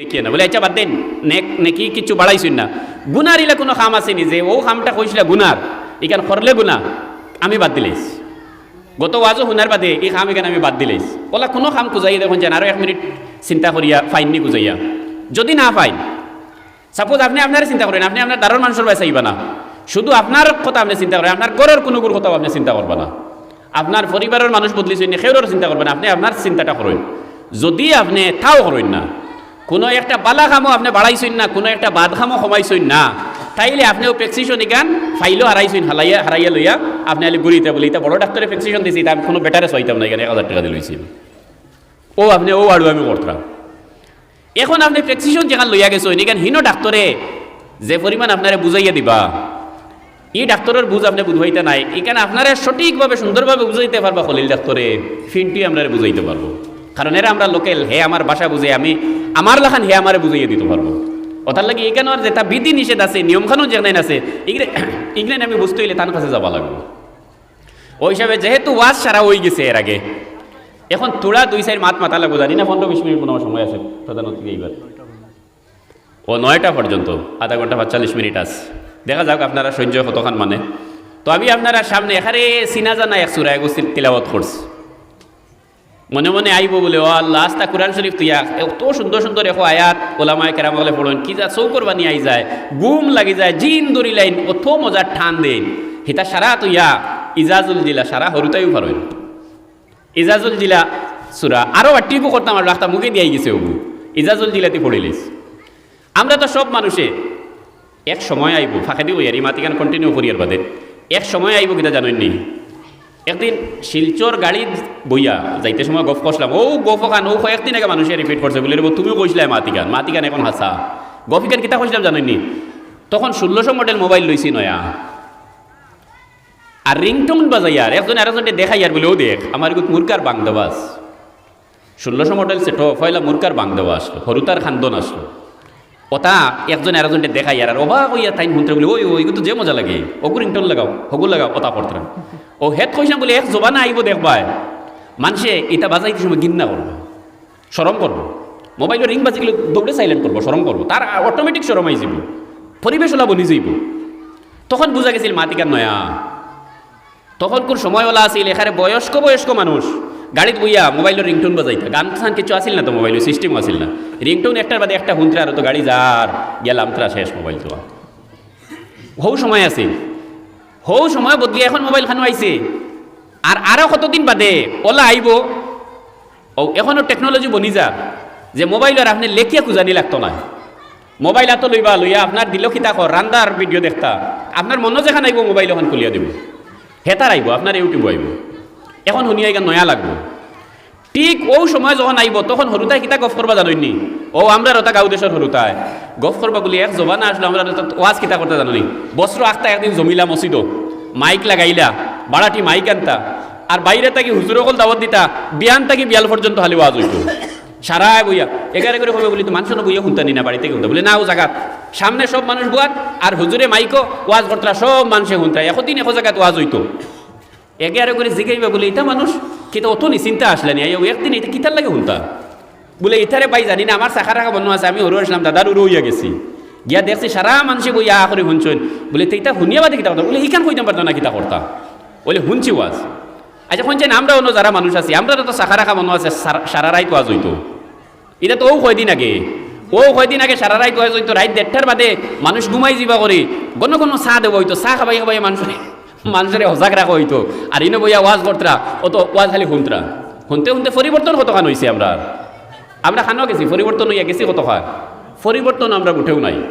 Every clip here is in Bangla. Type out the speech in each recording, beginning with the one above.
দেখিয়ে না। বলে আচ্ছা বাদ দেন। নেক কিছু না। গুনার ইলা কোনো খাম আছে নি যে, ও খামটা গুনার করলে গুনা, আমি বাদ গত ওয়াজও শুনার বাদে এই খাম এখানে আমি বাদ কোনো খাম দেখুন যেন আরও এক মিনিট চিন্তা করিয়া, ফাইননি খুঁজাইয়া। যদি না ফাইন সাপোজ আপনি আপনার চিন্তা করেন, আপনি আপনার দারুণ মানুষের না। শুধু আপনার কথা আপনি চিন্তা করেন, আপনার ঘরের কোনো কথাও আপনি চিন্তা করবা না। আপনার পরিবারের মানুষ বদলিছেন সেওর চিন্তা করবেন, আপনি আপনার চিন্তাটা করেন। যদি আপনি তাও করেন না কোনো একটা বালা খামো আপনি বাড়াইছেন না, কোনো একটা বাদ খামো কমাইছেন না। তাইলে আপনিও প্রেসক্রিপশন ইগান ফাইলও হারাইছেন হালাইয়া হারাইয়া লইয়া আপনি আলি গুড়িতে বলি এটা বড় ডাক্তারে প্রেসক্রিপশন দিয়েছি এটা আমি কোনো বেটারে চাইতাম না এখানে এক হাজার টাকা দিয়ে লইছি ও আপনি ও আড়ু আমি করতাম এখন আপনি প্রেসক্রিপশন যেখান লইয়া গেছেন এখান হিনো ডাক্তরে যে পরিমাণ আপনারে বুঝাইয়া দিবা। এই ডাক্তরের বুঝ আপনি বুঝাইতে নাই এখানে আপনারা সঠিকভাবে সুন্দরভাবে বুঝাইতে পারবা খলিল ডাক্তরে ফিনটি আমরা বুঝাইতে পারব কারণ এরা আমরা লোকেল, হে আমার ভাষা বুঝে আমি, আমার লাখান হে আমারে বুঝাইয়া দিতে পারব। ওটার লাগে এখানে আর যেটা বিধি নিষেধ আছে নিয়মখানো যেখানে আছে এগুলো আমি বুঝতে হইলে তার কাছে যাবা লাগবে। ওই হিসাবে যেহেতু ওয়াজ সারা হয়ে গেছে এর আগে, এখন তোরা দুই সাইড মাত মাতা লাগবো জানি না পনেরো বিশ মিনিট কোনো সময় আছে প্রধান অতিথি এইবার। ও নয়টা পর্যন্ত, আধা ঘণ্টা পাঁচচল্লিশ মিনিট আছে দেখা যাক আপনারা সহ্য কতক্ষণ মানে। তো আমি আপনারা সামনে এখানে চিনা জানা এক সুরা এগুস্তির তিলাবত করছি। মনে মনে আইব বলে, ও আল্লাহ আস্তা কোরআন শরীফ তুইয়া এত সুন্দর সুন্দর এখন আয়াত ওলামায় কেরাম বলে পড়ুন, কি যা চৌকর বানি আই যায়, গুম লাগি যায়, জিন দরি লাইন অত মজার ঠান দেন হিতা সারা তুইয়া ইজাজুল জিলা, সারা হরুতাইও পারেন ইজাজুল জিলা সুরা আরও টিপু করতাম আর রাস্তা মুখে দিয়ে গেছে ওগু ইজাজুল জিলাতে পড়িলিস। আমরা তো সব মানুষে এক সময় আইব, ফাঁকে দিব ইয়ার মাতিকান কন্টিনিউ করিয়ার বাদে। এক সময় আইব কিনা জানেননি একদিন শিলচর গাড়ি বইয়া যাইতে সময় গফ করছিলাম ও গফ খান ও একদিন আগে মানুষে রিপিট করছে বলে তুমিও কইছিলে মাতিকান মাতিকান এখন হাসা। গফিকান কিতা কইছিলাম জানেননি? তখন ষোলোশো মডেল মোবাইল লইছি নয়া। আর রিংটোন বাজাইয়ার একজন আরেকজনকে দেখাইয়ার বলে ও দেখ আমার গুত মুরকার বাংদাবাস ষোলোশো মডেল সেটো ফয়লা মুরকার বাংদাবা আসলো হরুতার খান্দন আসলো ওটা একজন আরেকজনকে দেখাইয়ার আর অবাক হইয়া তাই শুনতে বলে, ওই ওই, কিন্তু যে মজা লাগে। ওগু রিংটোন লাগাও হগু লাগাও ওটা করতাম ও হেড কইসাম বলে, এক জবানা আইব দেখবাই মানুষে এটা বাজাইতে সময় গিন্না করব সরম করব মোবাইলের রিং বাজিগুলো দৌড়ে সাইলেন্ট করব সরম করব তার অটোমেটিক সরম আই যাব পরিবেশ ওলা বনি যাইব। তখন বুঝা গেছিল মাতিকার নয়া। তখন কোন সময়ওয়ালা আছিল, এখানে বয়স্ক বয়স্ক মানুষ। গাড়িত বইয়া মোবাইলের রিংটোন বাজাইতা গান সান কিছু আসিল না তো মোবাইলের সিস্টেম আসিল না। রিংটোন একটার বাদে একটা হুন্ত্রা আর তো গাড়ি যার গেলাম তারা শেষ মোবাইল তো। হৌ সময় আছে। হৌ সময় বদলি এখন মোবাইল খানো আইছে। আর আরও কতদিন বাদে? ওলা আইব ও এখনও টেকনোলজি বনি যা। যে মোবাইলের আপনি লেখিয়া খুঁজানি লাগতো না মোবাইল এত লইবা, লইয়া আপনার দিল খিতা কর রান্দার ভিডিও দেখতা। আপনার মনে যেখানে আইব মোবাইল এখন খুলিয়া দিব। হেতার আইব আপনার ইউটিউব আইব এখন শুনিয়া এখান নয়া লাগবো। ঠিক ও সময় যখন আইব, তখন হরুতাই কিতা গফ করবা জানোনি ও আমরা রতা গাঁও দেশের হরুতাই গফ করবা বলি এক জবানা আসলো, আমরা ওয়াজ কিতা করতে জানোনি বস্ত্র আখতা একদিন জমিলা মসিদ মাইক লাগাইলা বাড়াটি মাইক আনতা। আর বাইরে তাকি হুজুর অকল দাওয়াত দিতা, বিয়ান তাকি বিয়াল পর্যন্ত হালি ওয়াজ হইতো। সারা বইয়া এগারে করে হবে বলি তো মানুষ বইয়া শুনতানি না, বাড়িতে শুনতা। বলে, না ও জায়গাত সামনে সব মানুষ বুয়াত আর হুজুরে মাইকো ওয়াজ করতরা সব মানুষে শুনতা। এতদিন এত জায়গাত ওয়াজ হইতো। এগারে করে জিগাইবা বলে এটা মানুষ কিন্তু অত নি চিন্তা আসলে নি? একদিন এটা কিতার লাগে শুনতা? বলে ইথারে পাই জানি না, আমার চাখা রাখা বন্ধ আছে, আমি হরু আসলাম দাদার উড়ো হইয়া গেছি। গিয়া দেখছি সারা মানুষে বইয়া আ করে শুনছেন। বলে তেইটা শুনিয়া বাদে কিতা কথা? বলে, ইখান কইতাম পারতো না কিতা করতা। বলে, শুনছি ওয়াজ। আচ্ছা শুনছেন আমরা অন্য যারা মানুষ আছি, আমরা তো চাখা রাখা মনে আছে, সারা- রাইত ওয়াজ হইতো এটা তো ও কয়দিন আগে, ও কয়দিন আগে সারা রাইত ওয়াজ হইতো রাইত দেড়টার বাদে মানুষ ঘুমাই যাবা করে কোনো কোনো চাহ দেবো হইতো চাহ খাবাই খাবাই মানুষের মানুষের সজাগ রাখা হইতো। আর ইনো বইয়া ওয়াজ করতরা অত ওয়াজ খালি শুনতরা। শুনতে শুনতে পরিবর্তন কতখান হয়েছে আমরা? আমরা খানো গেছি, পরিবর্তন হইয়া গেছি কতখান? পরিবর্তন আমরা উঠেও নাই।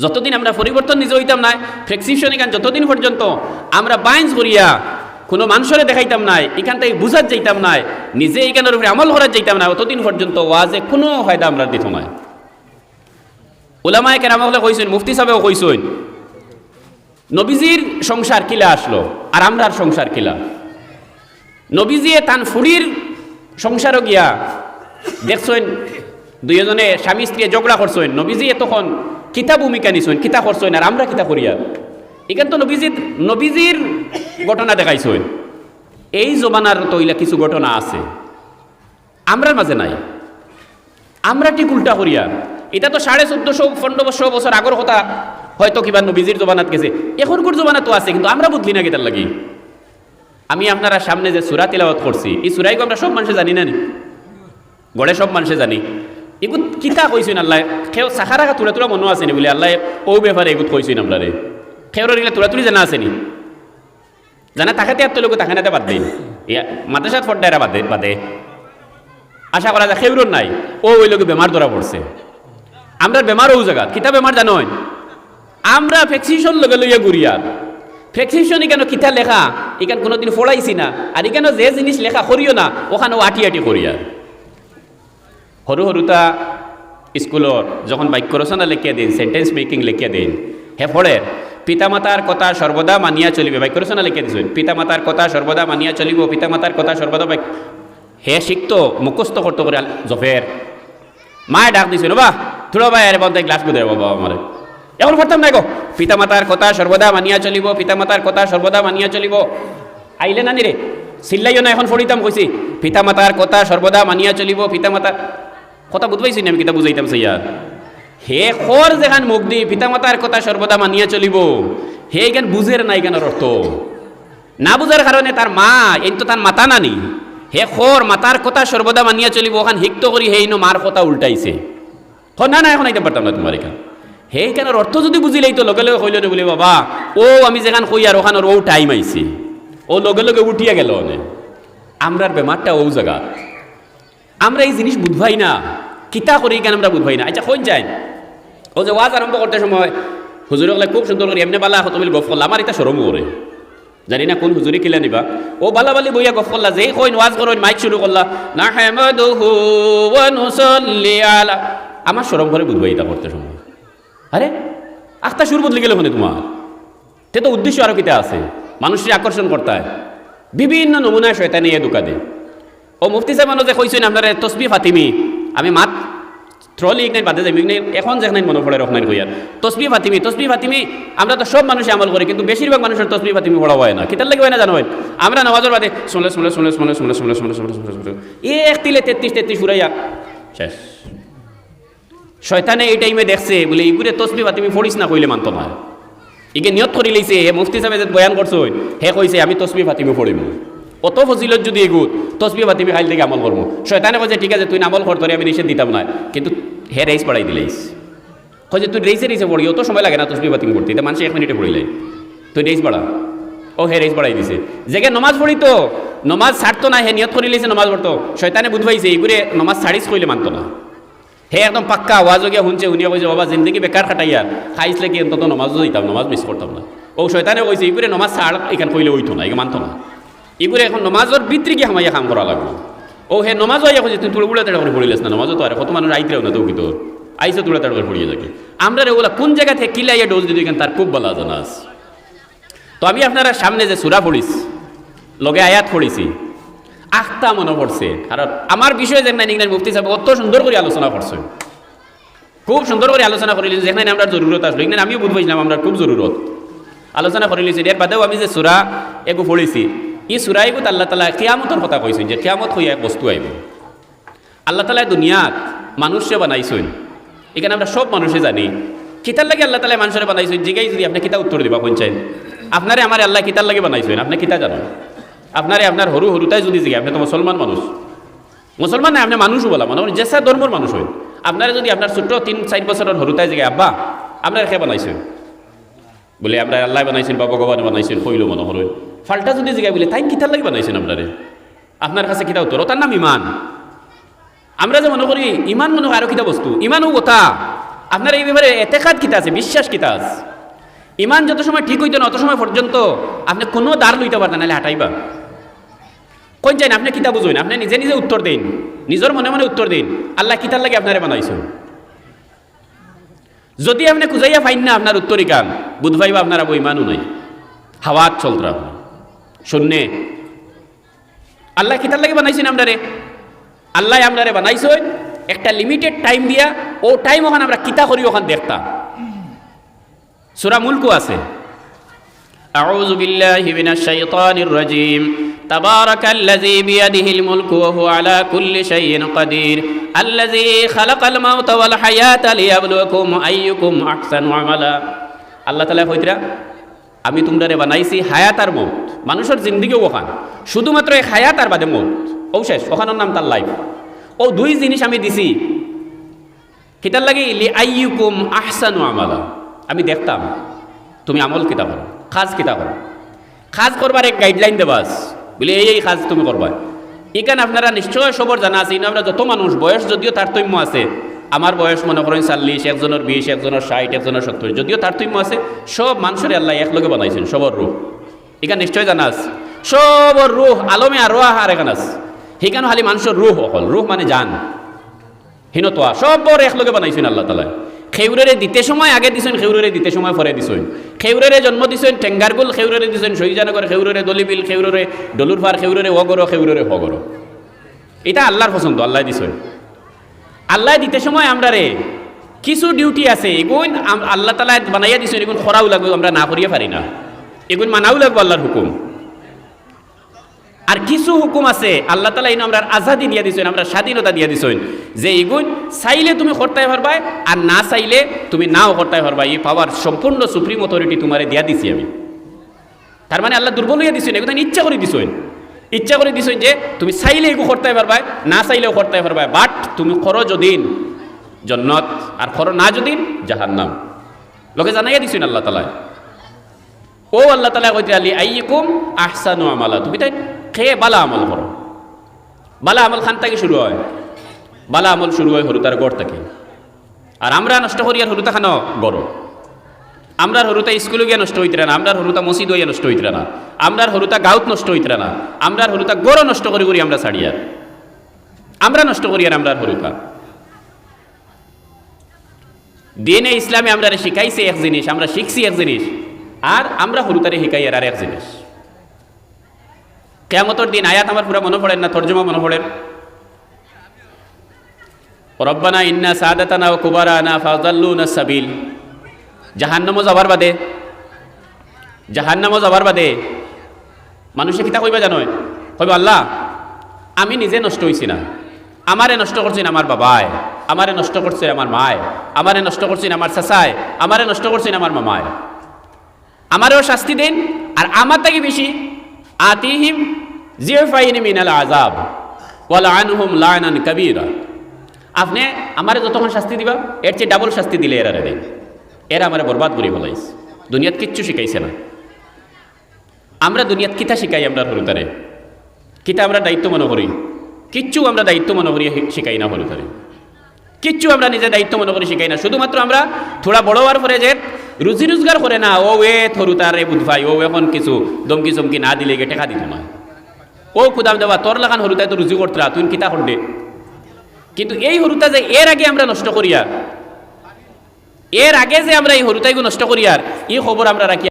যতদিন আমরা পরিবর্তন নিজে হইতাম না ফ্লেক্সিপশন এখান যতদিন পর্যন্ত আমরা বাইন্স করিয়া কোনো মানুষের দেখাইতাম নাই, এখান থেকে বুঝার যাইতাম নাই, নিজে এখানের উপরে আমল করার যাইতাম না অতদিন পর্যন্ত ওয়াজে কোনো ফায়দা আমরা দিত নাই। ওলামায় কেন হলে কইছেন, মুফতি সাহেবও কইছেন নবীজির সংসার কিলা আসলো, আর আমরার সংসার কিলা? নবীজিয়ে তান ফুড়ির সংসারও গিয়া দেখছেন, দুইজনে স্বামী স্ত্রী ঝগড়া করছেন। নবীজিয়ে তখন কিতা ভূমিকা নিছেন, কিতা করছেন, আর আমরা কিতা করিয়া? এখান তো নবীজির নবীজির ঘটনা দেখাইছেন। এই জমানার তো ইলা কিছু ঘটনা আছে। আমরার মাঝে নাই। আমরা ঠিক উল্টা করিয়া। এটা তো সাড়ে চোদ্দশো পনেরোশো বছর আগর কথা। হয়তো কিবা নবীজির জবানাত গেছে। এখনকার জবানাত তো আছে, কিন্তু আমরা বুঝলি না কেতার লাগি। আমি আপনারা সামনে যে সুরা তিলাওয়াত করছি, এই সুরাইকে আমরা সব মানুষে জানি না নি? গড়ে সব মানুষে জানি। এগুত কিতা কইছেন আল্লাহ? চাখার আগা তুলা তুলা মনো আছে নি বলে? আল্লাহ ও ব্যাপারে এগুত কইছেন আপনারে। সেওর এগুলা তুলা তুলি জানা আছে নি? জানা তাকাতে আর তোলোকে তাকানাতে বাদ দিন। ইয়া, মাদ্রাসাত ফড্ডায়রা বাদে বাদে। আশা করা যায় সেউরর নাই। ও ওই লোকে বেমার ধরা পড়ছে আমরা বেমার ও জায়গা কিতা বেমার জানোই? আমরা ভ্যাকসিনেশন লগে লইয়া ঘুরিয়ার ভ্যাকসিনেশন কেন কিতা লেখা? এখান কোনোদিন ফড়াইছি না। আর এখানে যে জিনিস লেখা করিও না, ওখানে আটি আটি করিয়ার সৰু সৰুতা স্কুলত যখন বাক্য রচনা লেখিয়া দিন সেন্টেন্স মেকিং লেখিয়া দিন হে ফলে পিতামাতার কথা সর্বদা মানিয়া চলিবে। বাক্য রচনা লেখিয়া দিছেন পিতামাতার কথা সর্বদা মানিয়া চলিব পিতা পিতামাতার কথা সর্বদা বাক্য হে শিখতো মুখস্থ করতো করে জফের মায়ে ডাক দিছিল বা থুড়ো ভাই আরে বন্ধ গ্লাস বুঝে বাবা আমার এখন পড়তাম না গো। পিতামাতার কথা সর্বদা মানিয়া চলিব, পিতামাতার কথা সর্বদা মানিয়া চলিব। আইলে নানি রে, চিল্লাইও না, এখন ফড়িতাম কইছি পিতামাতার কথা সর্বদা মানিয়া চলিব পিতামাতার কথা বুঝবাইছি না আমি কিতা বুঝাইতাম সেইয়া হে খর যেখান মুখ দি পিতামাতার কথা সর্বদা মানিয়া চলিব। হে জ্ঞান বুঝের নাই জ্ঞানের অর্থ না বুঝার কারণে তার মা এই তো তার মাতা নানি। হে খর মাতার কথা সর্বদা মানিয়া চলিব ওখান হিক্ত করি হে ইনো মার কথা উল্টাইছে। হ, না না, এখন আইতে পারতাম না তোমার এখান কেনার অর্থ যদি বুঝিলেই তো লগে লগে কইল বলি, বাবা, ও, আমি যেখান কই আর ওখানের ও টাইম আইছে ও, লগে লগে উঠিয়া গেল অনে। আমরার বেমারটা ও জায়গা আমরা এই জিনিস বুঝবাই না, কিতা করি কেন আমরা বুঝবাই না? আচ্ছা কোন যাই। ও যে ওয়াজ আরম্ভ করতে সময় হুজুরে গলে খুব সুন্দর করে এমনি বালা হতো বলে গফ করলা আমার এটা সরম করে জানি না কোন হুজুরি কিলা নিবা? ও বালা বালি বইয়া গফ করলা যেই কইন ওয়াজ করো মাইক শুরু করলা না হেমদুহু ওয়া নুসাল্লি আলা। আমার সরম করে বুঝবাই এটা করতে সময়। আরে আখতা সুর বদলে গেল মানে তোমার তে তো উদ্দেশ্য আরও কিতা আছে মানুষের আকর্ষণ করতে হয় বিভিন্ন নমুনায় শয়তানি এ দোকানে ও মুফতি সাহেব যে কইছেন আপনার তসবি ফাতিমি আমি মাত থ্রলি ইগনাইন বাদে যাই ইগনাইন এখন যেখানে মনে পড়ে রকনাইন কইয়ার তসবি ফাতিমি তসবি ফাতিমি আমরা তো সব মানুষই আমল করি কিন্তু বেশিরভাগ মানুষের তসবি ফাতিমি পড়া হয় না কিতার লাগে হয় না জানো হয়? আমরা নামাজের বাদে শুনলে শুনলে শুনলে শুনলে শুনলে শুনলে শুনলে শুনলে শুনলে শুনলে এক তিলে তেত্রিশ তেত্রিশ ফুরাইয়া শেষ শয়তানে এই টাইমে দেখছে, বলে ইগুরে তসবি ফাতিমি ফড়িস না, কইলে মানত না। ইকে নিয়ত কৰি লৈছে হে মুফতি সাহেবে যে বয়ান করছ হে কইছে, আমি তসবি ফাতিমি পড়িম অত ফজিলত যদি এগুত, তসবি ফাতিমি খাইল থেকে আমল করব শয়তানে কইছে, ঠিক আছে, তুই আমল কর, তোরে আমি নিষেধ দিতাম না। কিন্তু হে রেইস পড়াই দিলেইস কইছে, তুই রেইসে রেইসে পড়ি, অত সময় লাগে না তসবি ফাতিমি পড়তে। এটা মানুষ এক মিনিটে পড়িলে। তুই রেইস পড়া। ও হে রেইস পড়াই দিছে। জেগে নমাজ পড়ি তো, নমাজ ছাড়তো না, হে নিয়ত কৰি লৈছে নমাজ পড়তো। শয়তানে বুধবাইছে এইগুৰে নমাজ ছাড়িস কইলে মানতো না। হে একদম পাক্কা আওয়াজ গিয়া শুনছে, শুনিয়া কইছে বাবা, জিন্দগি বেকার খাটাইয়া। খাইছিলে কি অন্তত নমাজও দিতাম, নমাজ মিস করতাম না। ও শয়তানে কইছে ইগুরে নমাজ ছাড় এখান কইলে ওইতো না এখানে মানতো না। ইগুরে এখন নমাজর ভিতরে গিয়ে কাম করা লাগবে ও হে নমাজ হইয়া কইছে তুই তুলে বুড়া তেড়া করে পড়িলেস না নমাজও তো আর কত মানুষ আইতেও না তো কি তোর আইসে তুলে তেড়া করে পড়িয়ে যাকে আমরা রে ওগুলা কোন জায়গা থেকে কিলাইয়া ডোজ দিদি এখান তার খুব বলা জানা আছে তো আমি আপনারা সামনে যে সুরা পড়িস লগে আয়াত পড়িছি। আখতা মনে পড়ছে। কারণ আমার বিষয়ে যেখানে ইংরেজ মুফতি সাহেব অত সুন্দর করে আলোচনা করছে। খুব সুন্দর করে আলোচনা করে লিখছে যেখানে আমরা জরুরত আসলো এখানে আমিও বুঝবাইছিলাম আমরা খুব জরুরত। আলোচনা করে লিখছি এর বাদেও আমি যে সুরা এগু পড়িছি ই সুরা এগুত আল্লাহ তালা কিয়ামতর কথা কইছেন যে কিয়ামত হইয়া এক বস্তু আইব। আল্লাহ তালা দুনিয়াত মানুষে বানাইছেন। এখানে আমরা সব মানুষে জানি। কিতার লাগে আল্লাহ তালা মানুষের বানাইছেন, জিগাই যদি আপনি কিতা উত্তর দিবা পঞ্চায়েত আপনারে আমার আল্লাহ কিতার লাগে বানাইছেন, আপনি কিতা জানেন? আপনারে আপনার হরু হরুতাই যদি জিগে আপনি তো মুসলমান মানুষ। মুসলমান নাই, আপনি মানুষও বলা মানে জেসা ধর্মর মানুষ হয়। আপনারা যদি আপনার ছোট্ট তিন, চার বছরের হরুতাই জিগে আব্বা, আপনার খে বানাইছেন বলে, আমরা আল্লাহ বানাইছেন বা ভগবান বানাইছেন, কইল মনে হরই ফাল্টা যদি জিগাই বলে, তাই কিতার লাগে বানাইছেন আপনারে? আপনার কাছে কিতা উত্তর তার নাম ইমান। আমরা যে মনে করি, ইমান মনে হয় আরও কিতা বস্তু, ইমানও কথা। আপনার এই ব্যাপারে এতেকাত কিতা আছে, বিশ্বাস কিতা আছে। ইমান যত সময় ঠিক হইতো না, অত সময় পর্যন্ত আপনি কোনো দ্বার লইতে পারতেন নাহলে হাঁটাইবা। কোন চাই না আপনি কিতা বুঝুন আপনি নিজে নিজে উত্তর দিন নিজের মনে মনে উত্তর দিন আল্লাহ কিতার লাগে আপনারে বানাইছেন যদি আপনি খুঁজাইয়া ফাইন না আপনার উত্তরিকান বুধ ভাইবা আপনার আবু ইমানও নাই হাওয়াত চলতরা শূন্যে আল্লাহ কিতার লাগে বানাইছেন আপনারে আল্লাহ আপনারে বানাইছেন একটা লিমিটেড টাইম দিয়া ও টাইম ওখানে আমরা কিতা করি ওখানে দেখতাম সুরা মুলকু আছে أعوذ بالله من الشيطان الرجيم تبارك الذي بيده الملك وهو على كل شيء قدير الذي خلق الموت والحياة ليبلوكم أيكم أحسن عملا আল্লাহ তালা কইতরা আমি তোমরা বানাইছি হায়াত আর মৌত মানুষের জিন্দিগিও ওখান শুধুমাত্র এই হায়াত আর বাদে মৌত ও শেষ ওখানোর নাম তার লাইফ ও দুই জিনিস আমি দিছি কিতার লাগি লি আইয়ুকুম আহসানু আমালা আমি দেখতাম তুমি আমল কিতা করো খাজ কিতা করো খাজ করবার এক গাইডলাইন দেবাস বলে, এই এই কাজ তুমি করবা। এখানে আপনারা নিশ্চয় সবর জানা আছে আমরা যত মানুষ, বয়স যদিও তারতম্য আছে, আমার বয়স মনে করেন চল্লিশ, একজনের বিশ, একজনের ষাট, একজনের সত্তর, যদিও তারতম্য আছে, সব মানুষের আল্লাহ একলগে বানাইছেন, সবর রূপ এখানে নিশ্চয় জানা আছে। সবর রুহ, আলমে আর রোহ আর এখানে আছে। সেইখানে খালি মানুষের রুহ অকল, রুহ মানে জান। হীনতোয়া, সব বড় একলগে বানাইছেন আল্লাহ তালা খেউরেরে দিতে সময়, আগে দিছেন খেউরেরে দিতে সময়, পরে দিছেন। খেউরেরে জন্ম দিছেন টেঙ্গারগুল খেউরেরে দিছেন শহীদানগর খেউরেরে, দলিবিল খেউরেরে ডলুরফার খেউরেরে অগর খেউরেরে হগর এটা আল্লাহর পছন্দ, আল্লাহ দিছেন। আল্লাহ দিতে সময় আমরা রে, কিছু ডিউটি আছে, এগুন আল্লাহ তালা বানাইয়া দিছেন, এগুন খরাও লাগবে, আমরা না করিয়া পারি না। এগুন মানাও লাগবে আল্লাহর হুকুম। আর কিছু হুকুম আছে, আল্লাহ তালা ইনো আমরা আজাদি দিয়া দিছেন, আমরা স্বাধীনতা দিয়া দিছেন। যে এগুন চাইলে তুমি করতে পারবা আর না চাইলে তুমি নাও করতে পারবা এই পাওয়ার সম্পূর্ণ সুপ্রিম অথরিটি তোমারে দিয়া দিছি আমি। তার মানে আল্লাহ দুর্বল হইয়া দিছেন এগুলো ইচ্ছা করে দিছেন। ইচ্ছা করে দিছেন যে তুমি চাইলে এগু করতে পারবা না চাইলেও করতে পারবা বাট তুমি করো যদিন জন্নত, আর করো না যদিন জাহান্নাম। লোকে জানাইয়া দিছেন আল্লাহ তালা ও আল্লাহ তালা কইতে আলি আইকুম আহসানু আমালা। তুমি তাই খেয়ে বালা আমল করো। বালা আমল খান থেকে শুরু হয়। বালা আমল শুরু হয় হরুতার গড় থেকে। আর আমরা নষ্ট করি আর হরুতা খানো গড়। আমরার হরুতা স্কুলে গিয়ে নষ্ট হইতে না আমরার হরুতা মসজিদ হইয়া নষ্ট হইতে না আমরার হরুতা গাঁত নষ্ট হইতে না আমরার হরুতা গড় নষ্ট করি করি আমরা ছাড়িয়ার আমরা নষ্ট করি আর আমরার হরুতা দিনে ইসলামে আমরা শিখাইছি এক জিনিস, আমরা শিখছি এক জিনিস, আর আমরা হরুতারে শিখাই আর এক জিনিস। কেয়ামতর দিন আয়াত আমার পুরা মনে পড়েন না, তর্জমা মনে পড়েন রব্বানা ইন্না সাদাতানা ও কুবারানা ফাজাল্লুনা সাবিল। জাহান্নামও যাবার বাদে, জাহান্নামও যাবার বাদে মানুষে কিতা কইবা জানো কইবা, আল্লাহ, আমি নিজে নষ্ট হইছি না। আমারে নষ্ট করছেন আমার বাবায় আমারে নষ্ট করছে আমার মায় আমারে নষ্ট করছেন আমার চাচায় আমারে নষ্ট করছেন আমার মামায় আমারও শাস্তি দেন, আর আমার থেকে বেশি আতিহিম জিফাইন মিনাল আজাব ওয়াল আনহুম লানান কবিরা। আপনি আমারে যতক্ষণ শাস্তি দিবা, এর চেয়ে ডাবল শাস্তি দিলে এরা দেন এরা আমারে বরবাদ করে ফেলাইছে। দুনিয়াত কিচ্ছু শিখাইছে না। আমরা দুনিয়াত কিতা শিখাই আমরা হরুতারে কিতা আমরা দায়িত্ব মনে করি? কিচ্ছু আমরা দায়িত্ব মনে করি শিখাই না হরুতারে কিচ্ছু আমরা নিজে দায়িত্ব মনে করি শিখাই না। শুধুমাত্র আমরা থোড়া বড় হওয়ার পরে যে রুজি রোজগার করে না, ও এ থরু তার এ বুধভাই ও এখন কিছু দমকি চমকি না দিলে গে, টেকা দিত না। ও খুদাম দেবা তোর লাগান হরুতাই তো রুজি করতরা তুই কিতা করবে কিন্তু এই হরুতা যে এর আগে আমরা নষ্ট করিয়া এর আগে যে আমরা এই হরুতাইগু নষ্ট করিয়ার এই খবর আমরা রাখি